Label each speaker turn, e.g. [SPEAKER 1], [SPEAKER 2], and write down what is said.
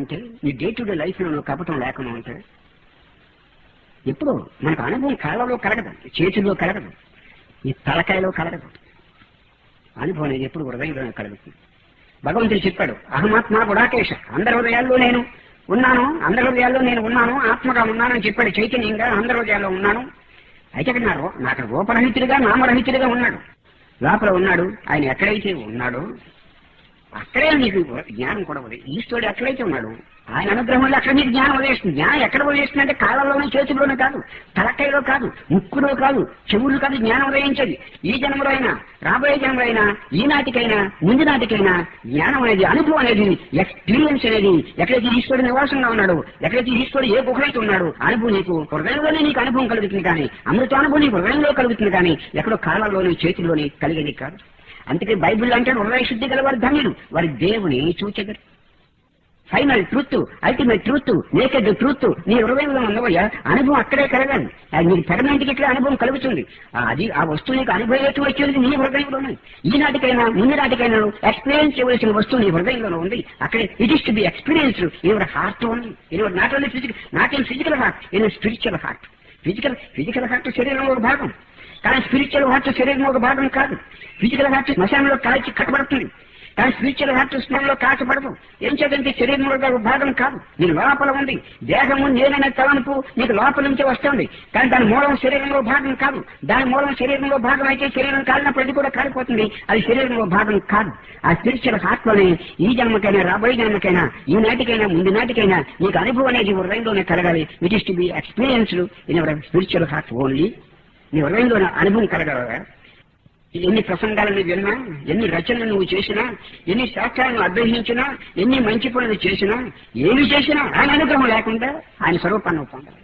[SPEAKER 1] ఉంటే నీ day to day లైఫ్లో నువ్వు కపటం లేకుండా ఉంటే ఎప్పుడు మనకు అనుభవం కళ్ళలో కలగదు చేతుల్లో కలగదు ఈ తలకాయలో కలగదు. అనుభవం అనేది ఎప్పుడు హృదయంలోనే కలుగుతుంది. భగవంతుడు చెప్పాడు అహమాత్మ గుడాకేశ అందరి హృదయాల్లో నేను ఉన్నాను అందరి హృదయాల్లో నేను ఉన్నాను ఆత్మగా ఉన్నానని చెప్పాడు చైతన్యంగా అందరి హృదయాల్లో ఉన్నాను. అయితే ఇక్కడ నా నాకు రూపరహితుడిగా నామరహితుడిగా ఉన్నాడు. లోపల ఉన్నాడు ఆయన ఎక్కడైతే ఉన్నాడో అక్కడే నీకు జ్ఞానం కూడా ఉదయం ఈశ్వరుడు ఎక్కడైతే ఉన్నాడు. ఆయన అనుగ్రహం వల్ల అక్కడ నీకు జ్ఞానం ఉదయిస్తుంది జ్ఞానం ఎక్కడ ఉదయిస్తుంది అంటే కాళ్ళలోనే చేతుల్లోనే కాదు తలకాయలో కాదు ముక్కులో కాదు చెవులు కాదు జ్ఞానం ఉదయించేది ఈ జన్మలో అయినా రాబోయే జన్మలో అయినా ఈనాటికైనా ముందు నాటికైనా జ్ఞానం అనేది అనుభవం అనేది ఎక్స్పీరియన్స్ అనేది ఎక్కడైతే ఈశ్వరుడు నివాసంగా ఉన్నాడు ఎక్కడైతే ఈశ్వరుడు ఏ గుహైతే ఉన్నాడు అనుభవం నీకు హృదయంలోనే నీకు అనుభవం కలుగుతుంది కానీ అమృత అనుభవం నీకు హృదయంలో కలుగుతుంది కానీ ఎక్కడో కాళ్ళలోని చేతుల్లోని కలిగేది కాదు. అందుకే బైబిల్ అంటే హృదయ శుద్ధి గల వారి ధన్యులు. వారి దేవుని చూచగరు final truth ultimate truth naked truth నీ హృదయంలో ఉన్నవయ్యా అనుభవం అక్కడే కలగాలి. అది నీకు పెర్మనెంట్గా ఇట్లా అనుభవం కలుగుతుంది. అది ఆ వస్తువు నీకు అనుభవేట్టు వచ్చేది నీ హృదయంలోనే. ఈనాటికైనా ముందు నాటికైనా ఎక్స్పీరియన్స్ చేయవలసిన వస్తువు నీ హృదయంలోనే ఉంది. అక్కడే it is to be experience your heart only your not only physical not in physical heart in spiritual heart physical physical heart శరీరంలో ఒక భాగం. కానీ స్పిరిచువల్ వాటర్ శరీరం ఒక భాగం కాదు. ఫిజికల్ హార్ట్ శ్మశానంలో కాల్చి కట్టబడుతుంది. కానీ స్పిరిచువల్ వాటర్ స్మరణలో కాచబడదు ఏం చేద్దంటే శరీరం ఒక భాగం కాదు. నీ లోపల ఉంది. దేహము నేననే తలంపు నీకు లోపల నుంచి వస్తుంది. కానీ దాని మూలం శరీరంలో భాగం కాదు. దాని మూలం శరీరంలో భాగం అయితే శరీరం కాలినప్పుడు కూడా కాలిపోతుంది. అది శరీరంలో భాగం కాదు. ఆ స్పిరిచువల్ హార్ట్ ఈ జన్మకైనా రాబోయే జన్మకైనా ఈ నాటికైనా ముందు నాటికైనా నీకు అనుభవం అనేది హృదయంలోనే కలగాలి. It is to be experienced in our spiritual heart only నీ హృదయంలో అనుభవం కలగలరా ఎన్ని ప్రసంగాలు నువ్వు విన్నా ఎన్ని రచనలు నువ్వు చేసినా ఎన్ని శాస్త్రాలను అభ్యసించినా ఎన్ని మంచి పనులు చేసినా ఏమి చేసినా ఆయన అనుగ్రహం లేకుండా ఆయన స్వరూపాన్ని పొందాలి.